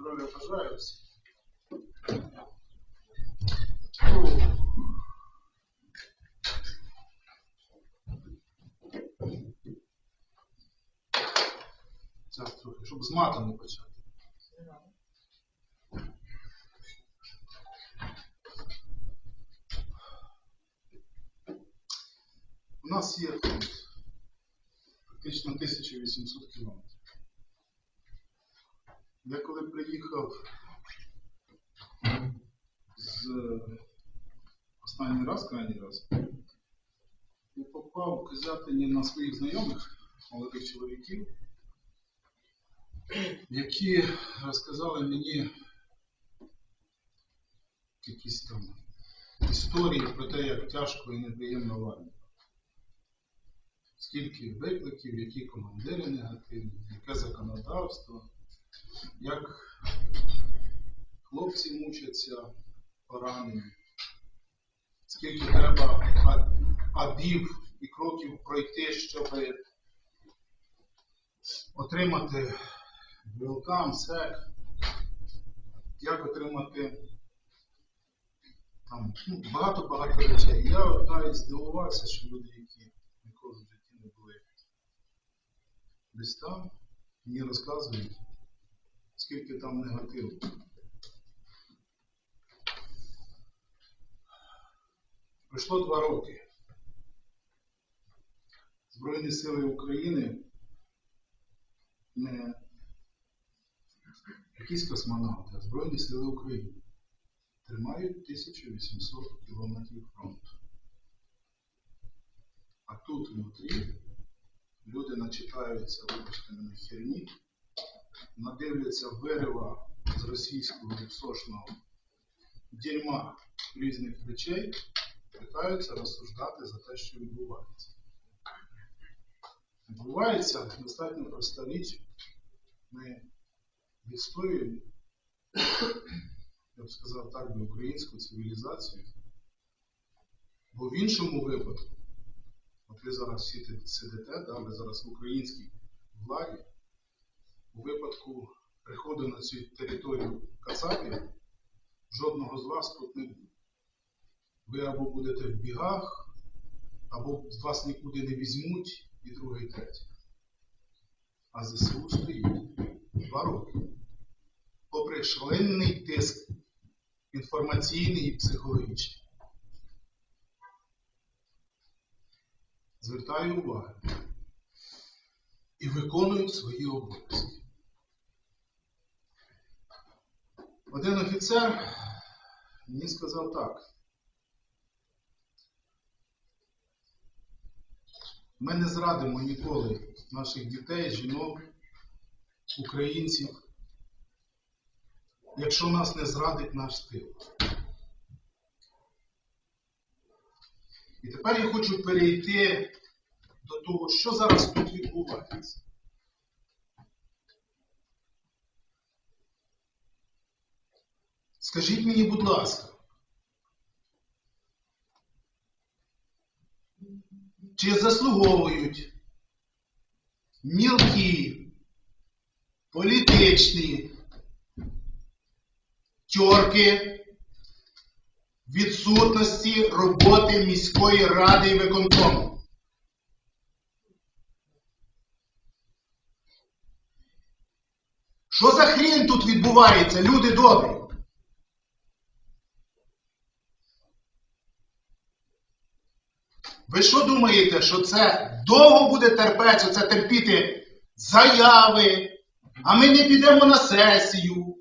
Здоров'я бажаю всім. Так, трохи, щоб з матом не почати. У нас є тут практично 1800 кілометрів. Я коли приїхав з останній раз, крайній раз, я попав Козятині на своїх знайомих, молодих чоловіків, які розказали мені якісь там історії про те, як тяжко і неприємно в армії. Скільки викликів, які командири негативні, яке законодавство, як хлопці мучаться поранені, скільки треба а- абів і кроків пройти, щоб отримати ВЛК, МСЕК, як отримати там ну, багато-багато речей. Я навіть здивувався, що люди, які ніколи в житті не були. Десь там, мені розказують, скільки там негативу. Пройшло два роки. Збройні сили України не якісь космонавти, а Збройні сили України тримають 1800 кілометрів фронту. А тут внутрі люди начитаються, вибачте мене, херні, надивляться вирива з російського псошного дерьма різних речей, питаються розсуждати за те, що відбувається. Відбувається достатньо проста річ. Ми відстоюємо, я б сказав так, би, українську цивілізацію. Бо в іншому випадку, от ви зараз всі сидите, да, ви зараз в українській владі, у випадку приходу на цю територію Кацапів, жодного з вас тут не буде. Ви або будете в бігах, або вас нікуди не візьмуть, і друге, і третє. А ЗСУ стоїть два роки. Попри шалений тиск інформаційний і психологічний. Звертаю увагу і виконую свої обов'язки. Один офіцер мені сказав так. Ми не зрадимо ніколи наших дітей, жінок, українців, якщо нас не зрадить наш тил. І тепер я хочу перейти до того, що зараз тут відбувається. Скажіть мені, будь ласка, чи заслуговують мілкі, політичні тьорки відсутності роботи міської ради і виконкому? Що за хрінь тут відбувається, люди добрі? Ви що думаєте, що це довго буде терпець, оце терпіти заяви, а ми не підемо на сесію,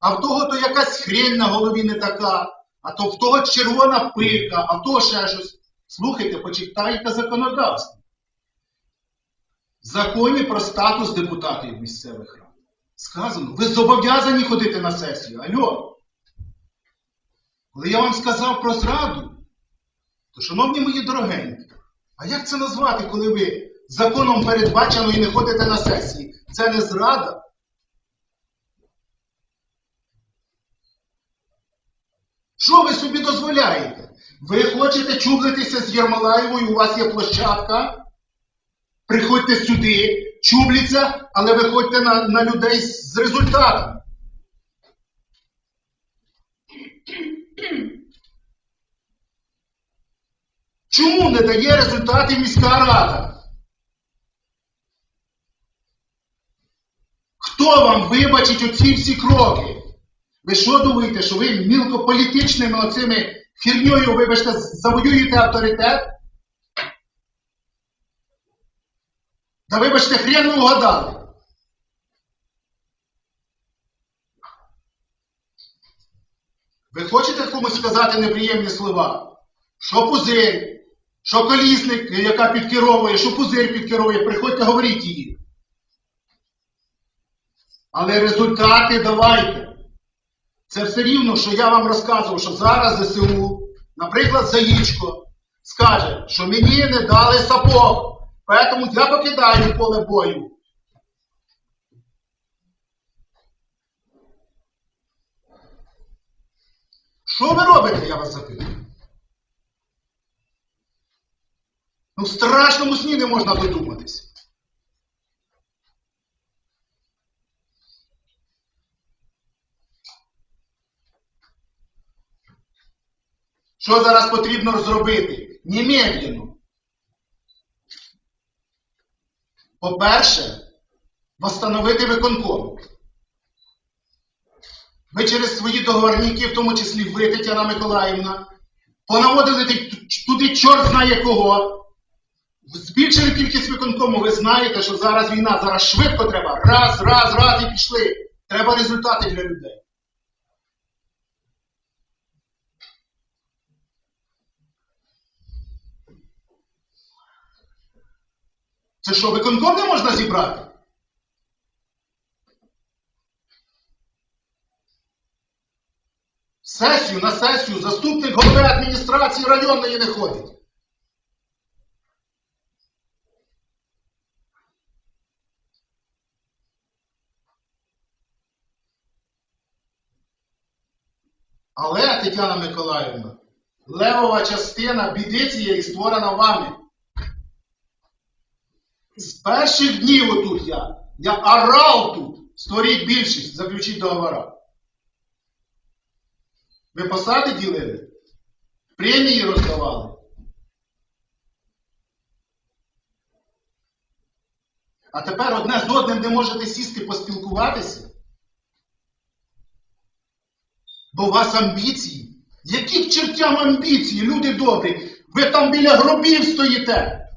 а в того то якась хрень на голові не така, а то в того червона пика, а в того ще щось. Слухайте, почитайте законодавство. В законі про статус депутатів місцевих рад. Сказано, ви зобов'язані ходити на сесію. Альо. Коли я вам сказав про зраду, то, шановні мої дорогенькі, а як це назвати, коли ви законом передбачено і не ходите на сесії? Це не зрада? Що ви собі дозволяєте? Ви хочете чублитися з Єрмолаєвою, у вас є площадка? Приходьте сюди, чубляться, але виходьте на, на людей з результатом. Чому не дає результати міська рада? Хто вам вибачить оці всі кроки? Ви що думаєте, що ви мілкополітичними оцими хірньою, вибачте, завоюєте авторитет? Та вибачте, хрен угадали. Ви хочете комусь сказати неприємні слова? Що пузир, що колісник, яка підкеровує, що пузир підкеровує, приходьте говоріть її. Але результати давайте. Це все рівно, що я вам розказував, що зараз ЗСУ, наприклад, Заїчко, скаже, що мені не дали сапог, тому я покидаю поле бою. Що ви робите, я вас запитую? Ну, в страшному сні не можна додуматись. Що зараз потрібно розробити? Немедленно. По-перше, восстановити виконком. Ви через свої договорники, в тому числі ви, Тетяна Миколаївна, понаводили туди чорт знає кого. Збільшили кількість виконкому, ви знаєте, що зараз війна, зараз швидко треба. Раз, раз, раз і пішли. Треба результати для людей. Це що, виконком не можна зібрати? Сесію на сесію заступник голови адміністрації районної не ходить. Але, Тетяна Миколаївна, левова частина біди цієї створена вами. З перших днів отут я, я орав тут, створіть більшість, заключіть договора. Ви посади ділили? Премії роздавали? А тепер одне з одним не можете сісти поспілкуватися? Бо у вас амбіції. Які к чертям амбіції, люди добрі? Ви там біля гробів стоїте.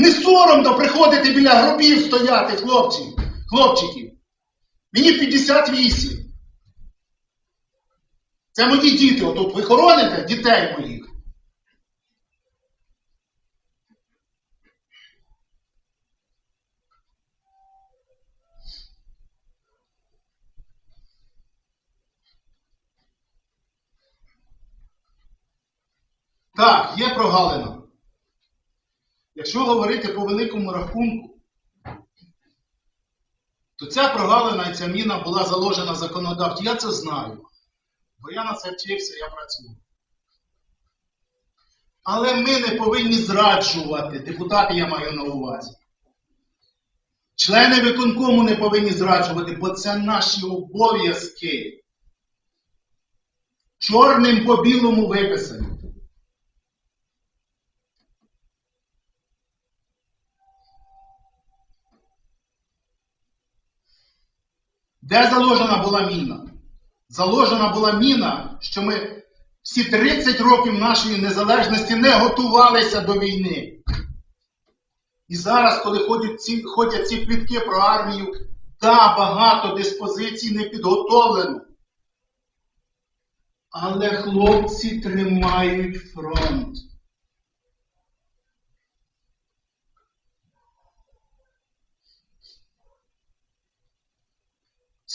Не соромно приходити біля гробів стояти, хлопці, хлопчики. Мені 58. Це мої діти. Отут ви хороните дітей моїх. Так, є прогалина. Якщо говорити по великому рахунку, то ця прогалина і ця міна була заложена законодавчо. Я це знаю. Бо я на це вчився, я працюю. Але ми не повинні зраджувати, депутати я маю на увазі. Члени виконкому не повинні зраджувати, бо це наші обов'язки. Чорним по білому виписані. Де заложена була міна? Заложена була міна, що ми всі 30 років нашої незалежності не готувалися до війни. І зараз, коли ходять ці, ходять ці плітки про армію, да, багато диспозицій не підготовлено. Але хлопці тримають фронт.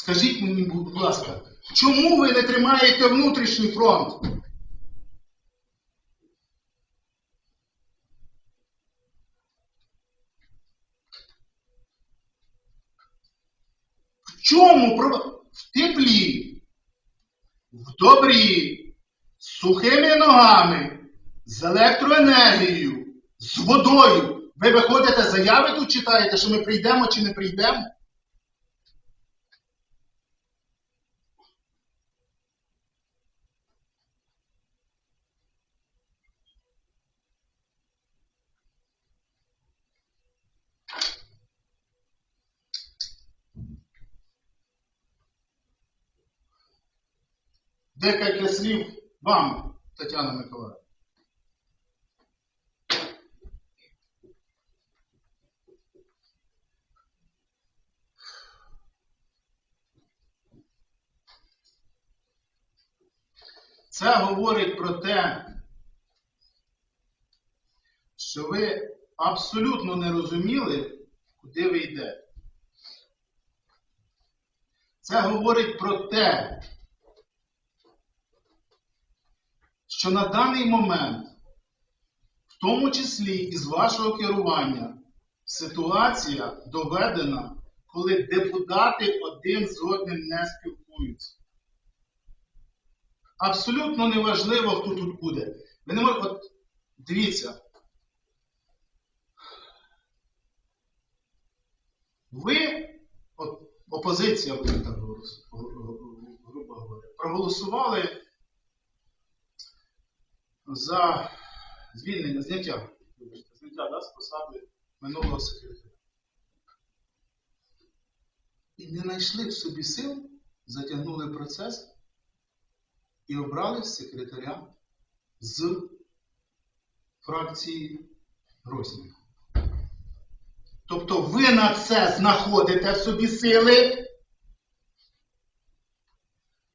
Скажіть мені, будь ласка, чому ви не тримаєте внутрішній фронт? В чому в теплі, в добрі, з сухими ногами, з електроенергією, з водою. Ви виходите, заяви тут читаєте, що ми прийдемо чи не прийдемо? Декілька слів вам, Тетяна Миколаївна. Це говорить про те, що ви абсолютно не розуміли, куди ви йдете. Це говорить про те, що на даний момент, в тому числі і з вашого керування, ситуація доведена, коли депутати один з одним не спілкуються. Абсолютно неважливо, хто тут буде. Ви не можете. От, дивіться. Ви, от, опозиція, грубо говоря, проголосували за звільнення, зняття, вибачте, зняття да, з посади минулого секретаря. І не знайшли в собі сил, затягнули процес і обрали секретаря з фракції Грозніка. Тобто ви на це знаходите в собі сили,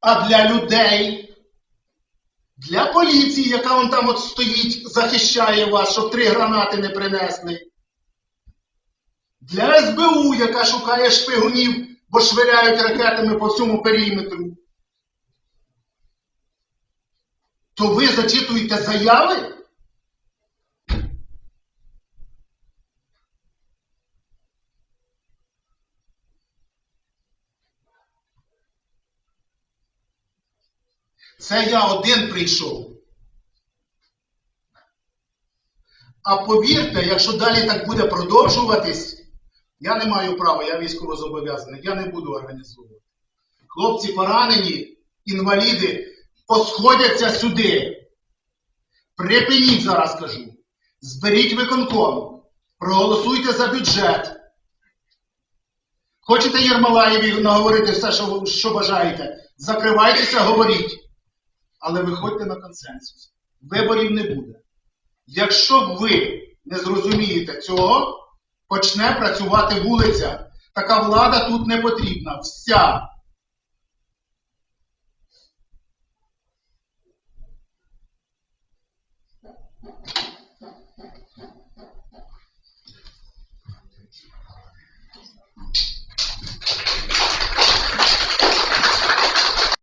а для людей, для поліції, яка вон там от стоїть, захищає вас, щоб три гранати не принесли, для СБУ, яка шукає шпигунів, бо швиряють ракетами по всьому периметру. то ви зачитуєте заяви? Це я один прийшов. А повірте, якщо далі так буде продовжуватись, я не маю права, я військовозобов'язаний, я не буду організовувати. Хлопці поранені, інваліди, посходяться сюди. Припиніть зараз кажу. Зберіть виконком. Проголосуйте за бюджет. Хочете Єрмолаєві наговорити все, що, що бажаєте? Закривайтеся, говоріть. Але виходьте на консенсус. Виборів не буде. Якщо ви не зрозумієте цього, почне працювати вулиця. Така влада тут не потрібна. Вся.